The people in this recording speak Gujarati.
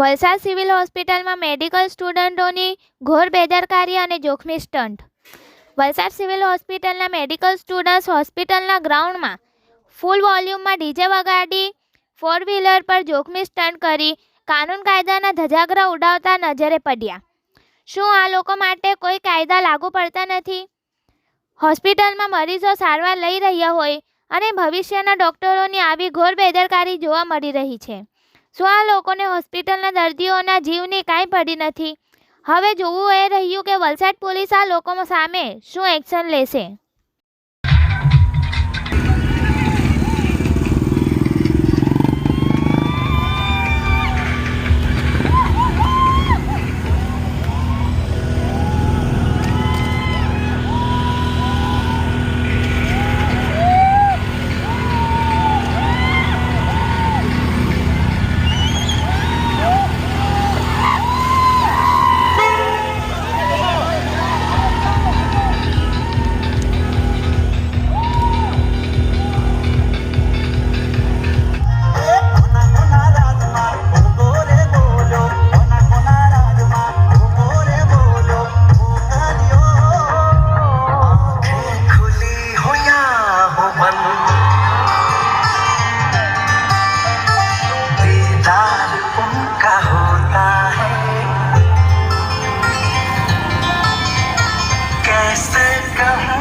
વલસાડ સિવિલ હોસ્પિટલમાં મેડિકલ સ્ટુડન્ટોની ઘોર બેદરકારી અને જોખમી સ્ટન્ટ વલસાડ સિવિલ હોસ્પિટલના મેડિકલ સ્ટુડન્ટ્સ હોસ્પિટલના ગ્રાઉન્ડમાં ફૂલ વોલ્યુમમાં ડીજે વગાડી ફોર વ્હીલર પર જોખમી સ્ટન્ટ કરી કાનૂન કાયદાના ધજાગરા ઉડાવતા નજરે પડ્યા. શું આ લોકો માટે કોઈ કાયદા લાગુ પડતા નથી? હોસ્પિટલમાં મરીઝો સારવાર લઈ રહ્યા હોય અને ભવિષ્યના ડૉક્ટરોની આવી ઘોર બેદરકારી જોવા મળી રહી છે. શું આ લોકોને હોસ્પિટલના દર્દીઓના જીવની કાંઈ પડી નથી? હવે જોવું એ રહ્યું કે વલસાડ પોલીસ આ લોકો સામે શું એક્શન લેશે? Go home.